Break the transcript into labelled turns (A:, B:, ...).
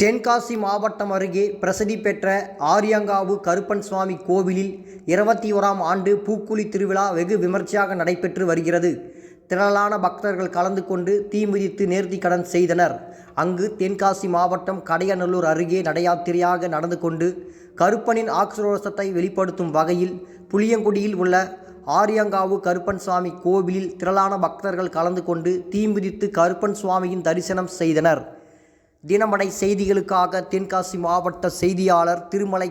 A: தென்காசி மாவட்டம் அருகே பிரசித்தி பெற்ற ஆரியங்காவு கருப்பன் சுவாமி கோவிலில் இருபத்தி ஓராம் ஆண்டு பூக்குழி திருவிழா வெகு விமர்சையாக நடைபெற்று வருகிறது. திரளான பக்தர்கள் கலந்து கொண்டு தீ மிதித்து நேர்த்தி கடன் செய்தனர். அங்கு தென்காசி மாவட்டம் கடையநல்லூர் அருகே நடையாத்திரையாக நடந்து கொண்டு கருப்பனின் ஆக்ரோஷத்தை வெளிப்படுத்தும் வகையில் புளியங்குடியில் உள்ள ஆரியங்காவு கருப்பன் சுவாமி கோவிலில் திரளான பக்தர்கள் கலந்து கொண்டு தீ மிதித்து கருப்பன் சுவாமியின் தரிசனம் செய்தனர். தினமடை செய்திகளுக்காக தென்காசி மாவட்ட செய்தியாளர் திருமலை